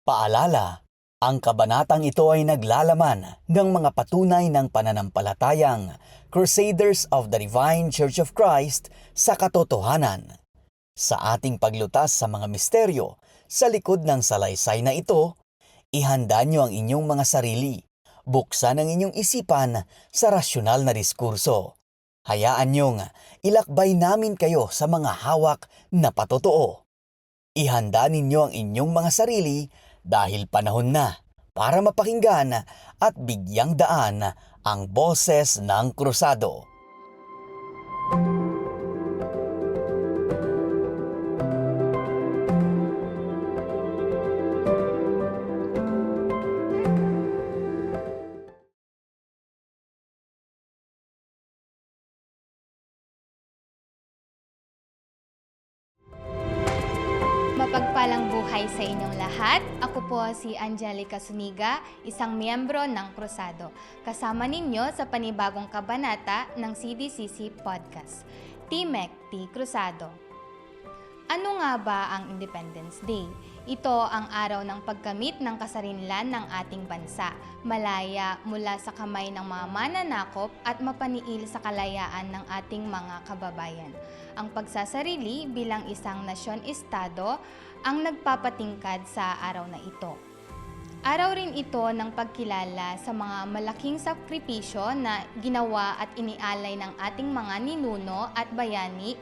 Paalala, ang kabanatang ito ay naglalaman ng mga patunay ng pananampalatayang Crusaders of the Divine Church of Christ sa katotohanan. Sa ating paglutas sa mga misteryo sa likod ng salaysay na ito, ihanda nyo ang inyong mga sarili. Buksan ang inyong isipan sa rasyonal na diskurso. Hayaan nyong ilakbay namin kayo sa mga hawak na patotoo. Ihanda ninyo ang inyong mga sarili dahil panahon na para mapakinggan at bigyang daan ang boses ng krusado. Si Angelica Suniga, isang miyembro ng Krusado. Kasama ninyo sa panibagong kabanata ng CDCC Podcast. Timek T. Krusado. Ano nga ba ang Independence Day? Ito ang araw ng pagkamit ng kasarinlan ng ating bansa, malaya mula sa kamay ng mga mananakop at mapaniil sa kalayaan ng ating mga kababayan. Ang pagsasarili bilang isang nasyon-estado ang nagpapatingkad sa araw na ito. Araw rin ito ng pagkilala sa mga malaking sakripisyo na ginawa at inialay ng ating mga ninuno at bayani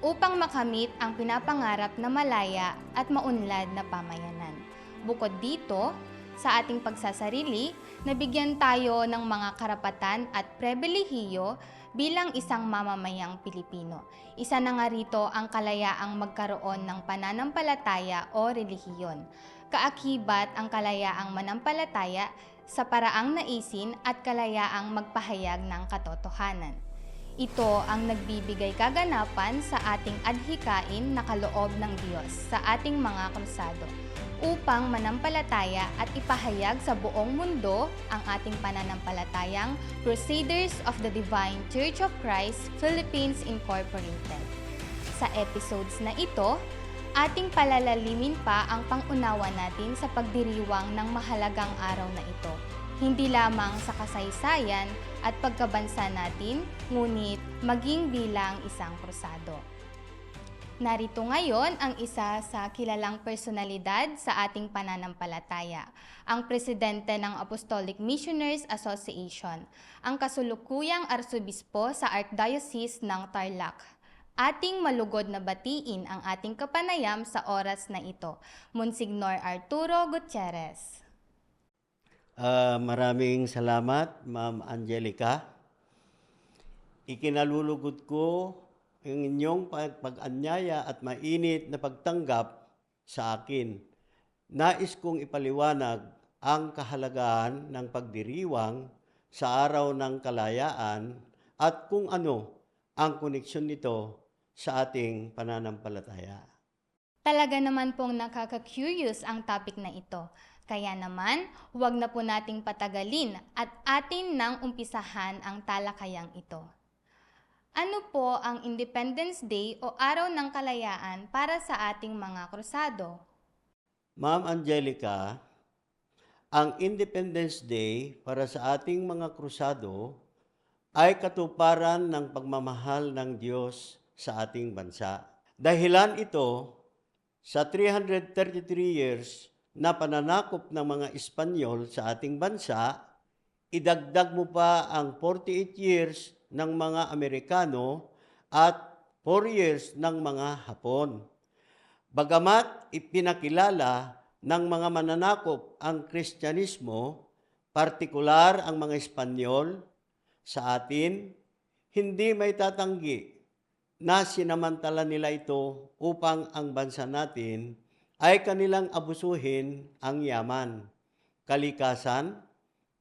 upang makamit ang pinapangarap na malaya at maunlad na pamayanan. Bukod dito, sa ating pagsasarili, nabigyan tayo ng mga karapatan at pribilehiyo bilang isang mamamayang Pilipino. Isa na nga rito ang kalayaang magkaroon ng pananampalataya o relihiyon. Kaakibat ang kalayaang manampalataya sa paraang naisin at kalayaang magpahayag ng katotohanan. Ito ang nagbibigay kaganapan sa ating adhikain na kaloob ng Diyos sa ating mga krusado upang manampalataya at ipahayag sa buong mundo ang ating pananampalatayang Crusaders of the Divine Church of Christ Philippines Incorporated. Sa episodes na ito, ating palalalimin pa ang pangunawa natin sa pagdiriwang ng mahalagang araw na ito hindi lamang sa kasaysayan at pagkabansa natin, ngunit maging bilang isang krusado. Narito ngayon ang isa sa kilalang personalidad sa ating pananampalataya, ang presidente ng Apostolic Missioners Association, ang kasulukuyang arsobispo sa Archdiocese ng Tarlac. Ating malugod na batiin ang ating kapanayam sa oras na ito, Monsignor Arturo Gutierrez. Ah, maraming salamat, Ma'am Angelica. Ikinalulugod ko ang inyong pag- pag-anyaya at mainit na pagtanggap sa akin. Nais kong ipaliwanag ang kahalagahan ng pagdiriwang sa araw ng kalayaan at kung ano ang koneksyon nito sa ating pananampalataya. Talaga naman pong nakaka-curious ang topic na ito. Kaya naman, huwag na po nating patagalin at atin nang umpisahan ang talakayang ito. Ano po ang Independence Day o Araw ng Kalayaan para sa ating mga krusado? Ma'am Angelica, ang Independence Day para sa ating mga krusado ay katuparan ng pagmamahal ng Diyos sa ating bansa. Dahilan ito sa 333 years na pananakop ng mga Espanyol sa ating bansa, idagdag mo pa ang 48 years ng mga Amerikano at 4 years ng mga Hapon. Bagamat ipinakilala ng mga mananakop ang Kristyanismo, partikular ang mga Espanyol, sa atin, hindi may tatanggi na sinamantala nila ito upang ang bansa natin ay kanilang abusuhin ang yaman, kalikasan,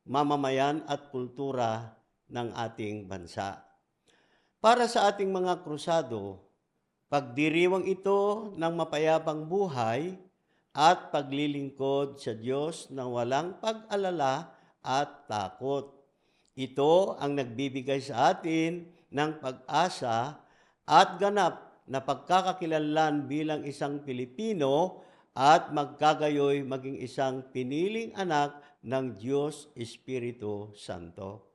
mamamayan at kultura ng ating bansa. Para sa ating mga krusado, pagdiriwang ito ng mapayapang buhay at paglilingkod sa Diyos ng walang pag-alala at takot. Ito ang nagbibigay sa atin ng pag-asa at ganap na pagkakakilanlan bilang isang Pilipino at magkagayoy maging isang piniling anak ng Diyos Espiritu Santo.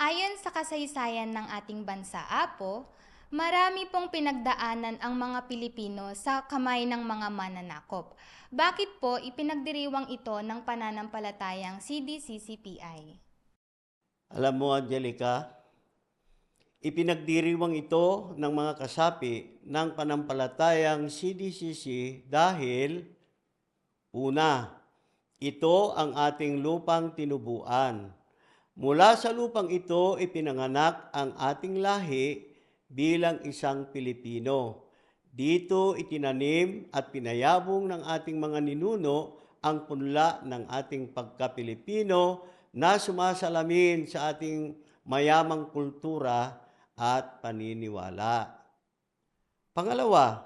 Ayon sa kasaysayan ng ating bansa, Apo, marami pong pinagdaanan ang mga Pilipino sa kamay ng mga mananakop. Bakit po ipinagdiriwang ito ng pananampalatayang CDCCPI? Alam mo, Angelica, ipinagdiriwang ito ng mga kasapi ng panampalatayang CDCC dahil, una, ito ang ating lupang tinubuan. Mula sa lupang ito, ipinanganak ang ating lahi bilang isang Pilipino. Dito itinanim at pinayabong ng ating mga ninuno ang punla ng ating pagka-Pilipino na sumasalamin sa ating mayamang kultura at paniniwala. Pangalawa,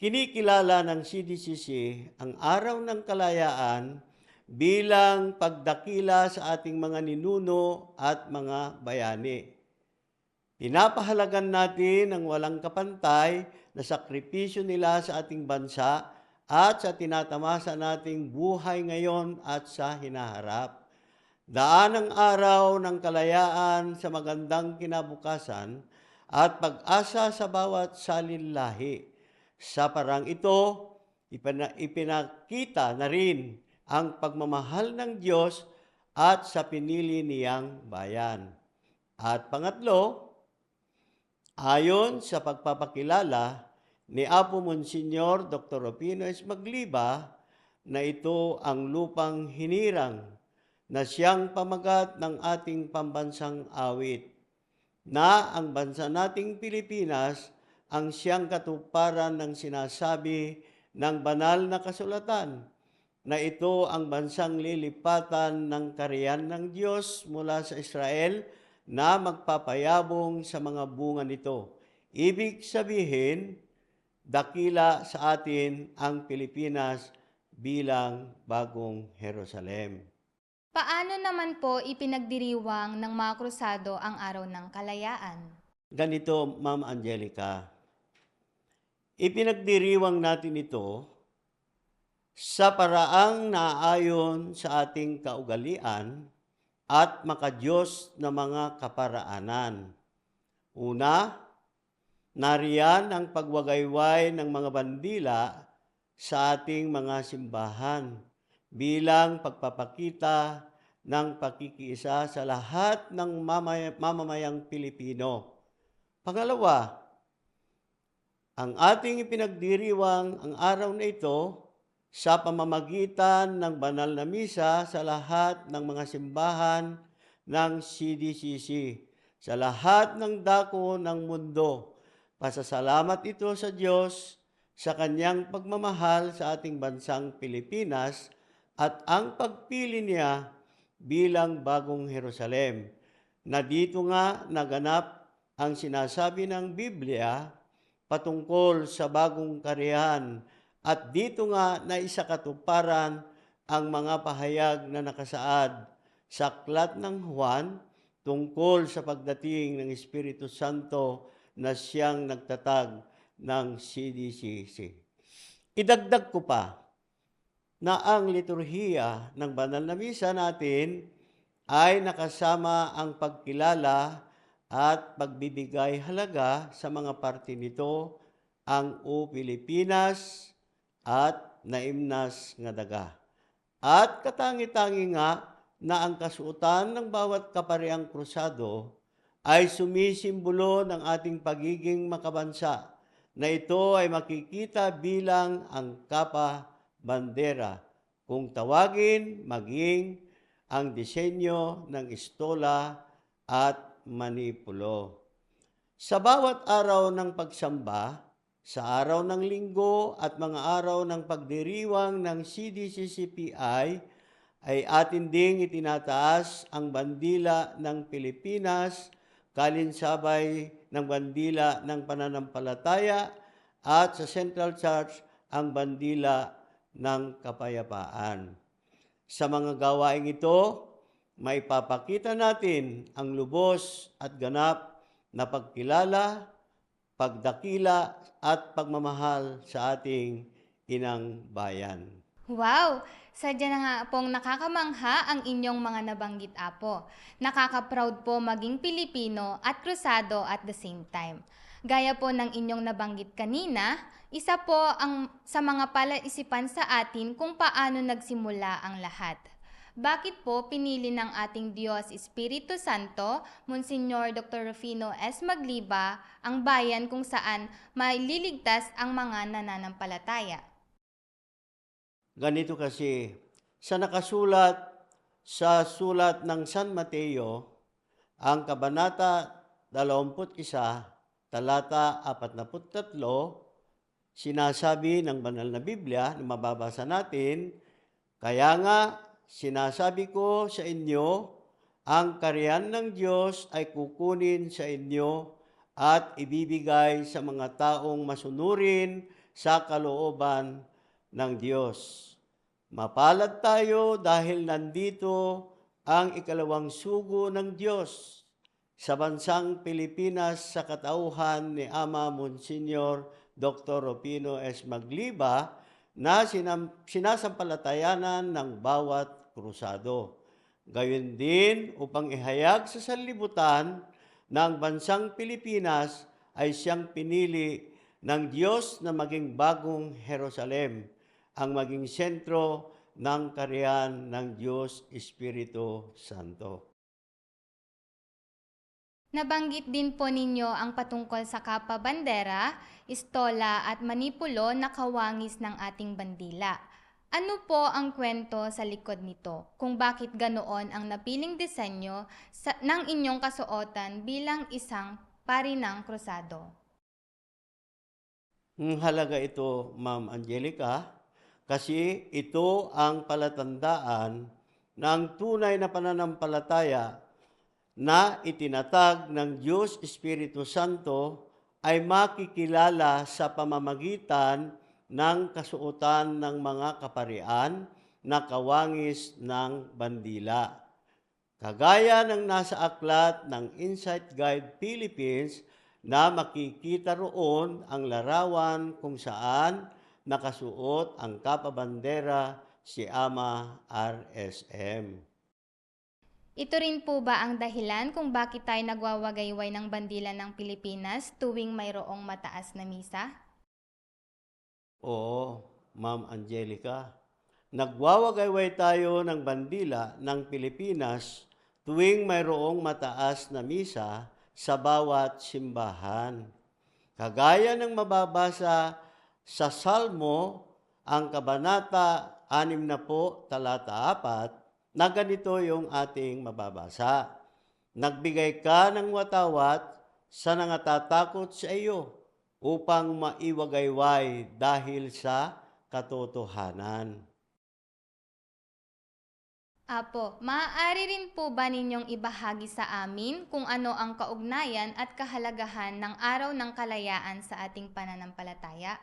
kinikilala ng CDCC ang Araw ng Kalayaan bilang pagdakila sa ating mga ninuno at mga bayani. Pinapahalagan natin ang walang kapantay na sakripisyo nila sa ating bansa at sa tinatamasa nating buhay ngayon at sa hinaharap. Daan ang araw ng kalayaan sa magandang kinabukasan at pag-asa sa bawat salinlahi. Sa parang ito, ipina- ipinakita na rin ang pagmamahal ng Diyos at sa pinili niyang bayan. At pangatlo, ayon sa pagpapakilala ni Apo Monsignor Dr. Opino S. Magliba na ito ang lupang hinirang na siyang pamagat ng ating pambansang awit na ang bansa nating Pilipinas ang siyang katuparan ng sinasabi ng banal na kasulatan na ito ang bansang lilipatan ng kariyan ng Diyos mula sa Israel na magpapayabong sa mga bunga nito. Ibig sabihin, dakila sa atin ang Pilipinas bilang bagong Jerusalem. Paano naman po ipinagdiriwang ng mga krusado ang araw ng kalayaan? Ganito, Ma'am Angelica, ipinagdiriwang natin ito sa paraang naayon sa ating kaugalian at makadiyos na mga kaparaanan. Una, nariyan ang pagwagayway ng mga bandila sa ating mga simbahan bilang pagpapakita ng pakikiisa sa lahat ng mamay- mamamayang Pilipino. Pangalawa, ang ating ipinagdiriwang ang araw na ito sa pamamagitan ng banal na misa sa lahat ng mga simbahan ng CDCC, sa lahat ng dako ng mundo. Pasasalamat ito sa Diyos sa kanyang pagmamahal sa ating bansang Pilipinas at ang pagpili niya bilang bagong Jerusalem, na dito nga naganap ang sinasabi ng Biblia patungkol sa bagong karihan at dito nga na isakatuparan ang mga pahayag na nakasaad sa aklat ng Juan tungkol sa pagdating ng Espiritu Santo na siyang nagtatag ng CDCC. Idagdag ko pa na ang liturhiya ng banal na misa natin ay nakasama ang pagkilala at pagbibigay halaga sa mga parte nito ang O Pilipinas at naimnas nga daga. At katangi-tangi nga na ang kasuotan ng bawat kapareang krusado ay sumisimbolo ng ating pagiging makabansa na ito ay makikita bilang ang kapa bandera kung tawagin maging ang disenyo ng istola at manipulo. Sa bawat araw ng pagsamba, sa araw ng linggo at mga araw ng pagdiriwang ng CDCCPI ay atin ding itinataas ang bandila ng Pilipinas, kalinsabay ng bandila ng pananampalataya at sa Central Church ang bandila ng kapayapaan. Sa mga gawaing ito, may papakita natin ang lubos at ganap na pagkilala, pagdakila at pagmamahal sa ating inang bayan. Wow! Sadya na nga pong nakakamangha ang inyong mga nabanggit apo. Nakaka-proud po maging Pilipino at krusado at the same time. Gaya po ng inyong nabanggit kanina, isa po ang sa mga palaisipan sa atin kung paano nagsimula ang lahat. Bakit po pinili ng ating Diyos Espiritu Santo, Monsignor Dr. Rufino S. Magliba, ang bayan kung saan maililigtas ang mga nananampalataya? Ganito kasi, sa nakasulat sa sulat ng San Mateo, ang Kabanata 21, talata 43, sinasabi ng banal na Biblia na mababasa natin, Kaya nga, sinasabi ko sa inyo, ang kariyan ng Diyos ay kukunin sa inyo at ibibigay sa mga taong masunurin sa kalooban ng Diyos. Mapalad tayo dahil nandito ang ikalawang sugo ng Diyos sa bansang Pilipinas sa katauhan ni Ama Monsignor Dr. Rupino S. Magliba na sinam- sinasampalatayanan ng bawat krusado. Gayon din upang ihayag sa sanlibutan ang bansang Pilipinas ay siyang pinili ng Diyos na maging bagong Jerusalem, ang maging sentro ng kariyan ng Diyos Espiritu Santo. Nabanggit din po ninyo ang patungkol sa Kapa Bandera, Istola at Manipulo na kawangis ng ating bandila. Ano po ang kwento sa likod nito? Kung bakit ganoon ang napiling disenyo sa, ng inyong kasuotan bilang isang parinang krusado? Ang halaga ito, Ma'am Angelica, kasi ito ang palatandaan ng tunay na pananampalataya na itinatag ng Diyos Espiritu Santo ay makikilala sa pamamagitan ng kasuotan ng mga kaparian na kawangis ng bandila. Kagaya ng nasa aklat ng Insight Guide Philippines na makikita roon ang larawan kung saan nakasuot ang kapabandera si Ama RSM. Ito rin po ba ang dahilan kung bakit tayo nagwawagayway ng bandila ng Pilipinas tuwing mayroong mataas na misa? Oo, Ma'am Angelica. Nagwawagayway tayo ng bandila ng Pilipinas tuwing mayroong mataas na misa sa bawat simbahan. Kagaya ng mababasa sa Salmo, ang Kabanata 6 na po, talata 4, na ganito yung ating mababasa. Nagbigay ka ng watawat sa nangatatakot sa iyo upang maiwagayway dahil sa katotohanan. Apo, maaari rin po ba ninyong ibahagi sa amin kung ano ang kaugnayan at kahalagahan ng Araw ng Kalayaan sa ating pananampalataya?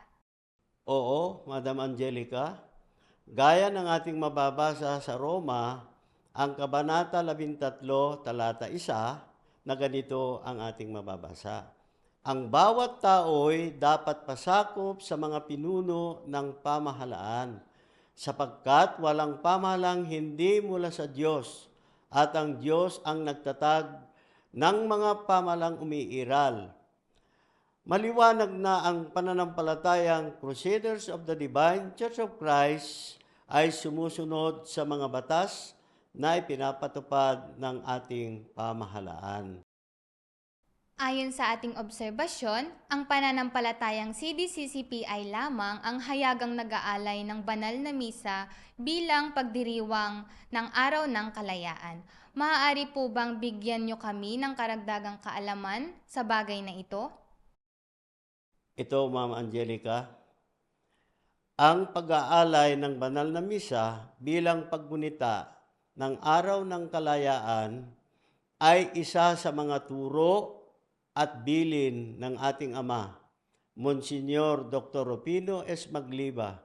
Oo, Madam Angelica. Gaya ng ating mababasa sa Roma, ang Kabanata 13, talata 1, na ganito ang ating mababasa. Ang bawat tao'y dapat pasakop sa mga pinuno ng pamahalaan, sapagkat walang pamahalang hindi mula sa Diyos, at ang Diyos ang nagtatag ng mga pamalang umiiral. Maliwanag na ang pananampalatayang Crusaders of the Divine Church of Christ ay sumusunod sa mga batas na ipinapatupad ng ating pamahalaan. Ayon sa ating obserbasyon, ang pananampalatayang CDCCP ay lamang ang hayagang nag-aalay ng banal na misa bilang pagdiriwang ng Araw ng Kalayaan. Maaari po bang bigyan nyo kami ng karagdagang kaalaman sa bagay na ito? Ito, Ma'am Angelica, ang pag-aalay ng banal na misa bilang paggunita ng araw ng kalayaan ay isa sa mga turo at bilin ng ating Ama, Monsignor Dr. Rupino S. Magliba,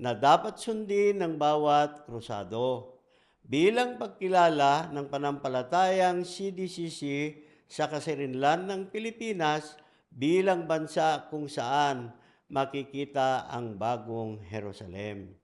na dapat sundin ng bawat krusado bilang pagkilala ng panampalatayang CDCC sa kasirinlan ng Pilipinas bilang bansa kung saan makikita ang bagong Jerusalem.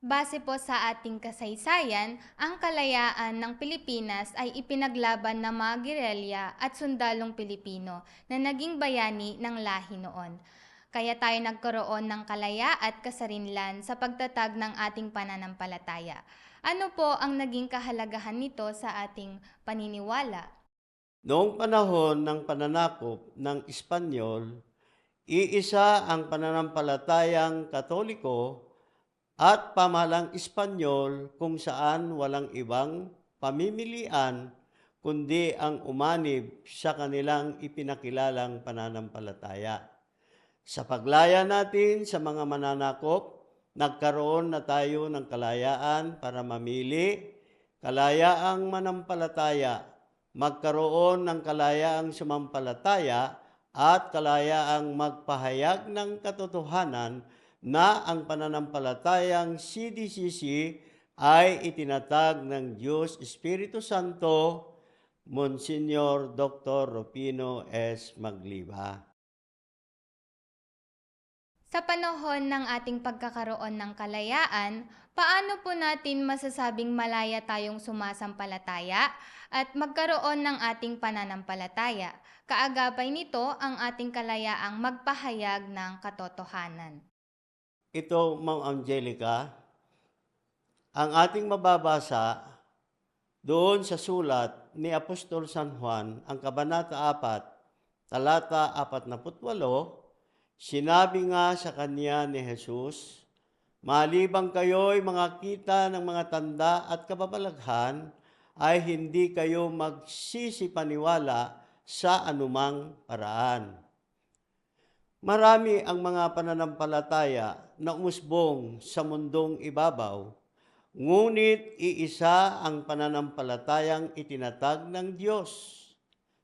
Base po sa ating kasaysayan, ang kalayaan ng Pilipinas ay ipinaglaban ng mga gerilya at sundalong Pilipino na naging bayani ng lahi noon. Kaya tayo nagkaroon ng kalaya at kasarinlan sa pagtatag ng ating pananampalataya. Ano po ang naging kahalagahan nito sa ating paniniwala? Noong panahon ng pananakop ng Espanyol, iisa ang pananampalatayang Katoliko at pamahalang Espanyol kung saan walang ibang pamimilian kundi ang umanib sa kanilang ipinakilalang pananampalataya. Sa paglaya natin sa mga mananakop, nagkaroon na tayo ng kalayaan para mamili, kalayaang manampalataya, magkaroon ng kalayaang sumampalataya at kalayaang magpahayag ng katotohanan na ang pananampalatayang CDCC ay itinatag ng Diyos Espiritu Santo, Monsignor Dr. Rufino S. Magliba. Sa panahon ng ating pagkakaroon ng kalayaan, paano po natin masasabing malaya tayong sumasampalataya at magkaroon ng ating pananampalataya? Kaagapay nito ang ating kalayaang magpahayag ng katotohanan. Ito, Ma'am Angelica, ang ating mababasa doon sa sulat ni Apostol San Juan, ang Kabanata 4, talata 48, sinabi nga sa kanya ni Jesus, Malibang kayo'y mga kita ng mga tanda at kababalaghan, ay hindi kayo magsisipaniwala sa anumang paraan. Marami ang mga pananampalataya na umusbong sa mundong ibabaw, ngunit iisa ang pananampalatayang itinatag ng Diyos,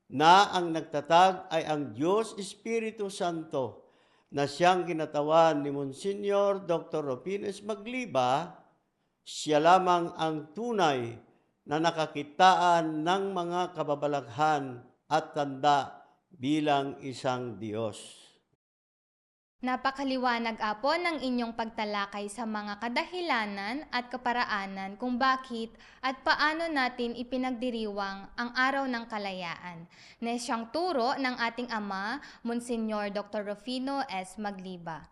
na ang nagtatag ay ang Diyos Espiritu Santo, na siyang kinatawan ni Monsignor Dr. Rupines Magliba, siya lamang ang tunay na nakakitaan ng mga kababalaghan at tanda bilang isang Diyos. Napakaliwanag apo ng inyong pagtalakay sa mga kadahilanan at kaparaanan kung bakit at paano natin ipinagdiriwang ang araw ng kalayaan na siyang turo ng ating ama, Monsignor Dr. Rufino S. Magliba.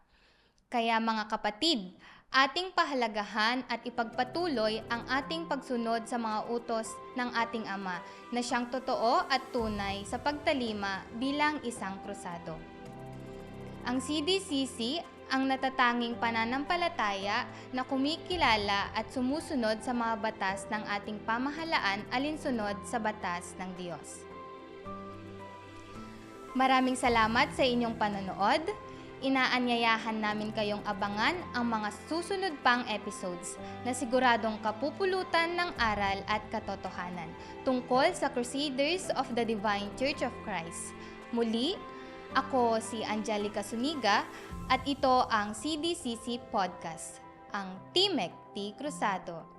Kaya mga kapatid, ating pahalagahan at ipagpatuloy ang ating pagsunod sa mga utos ng ating ama na siyang totoo at tunay sa pagtalima bilang isang krusado. Ang CDCC ang natatanging pananampalataya na kumikilala at sumusunod sa mga batas ng ating pamahalaan alinsunod sa batas ng Diyos. Maraming salamat sa inyong panonood. Inaanyayahan namin kayong abangan ang mga susunod pang episodes na siguradong kapupulutan ng aral at katotohanan tungkol sa Crusaders of the Divine Church of Christ. Muli, ako si Angelica Suniga at ito ang CDCC Podcast, ang Timek T Cruzado.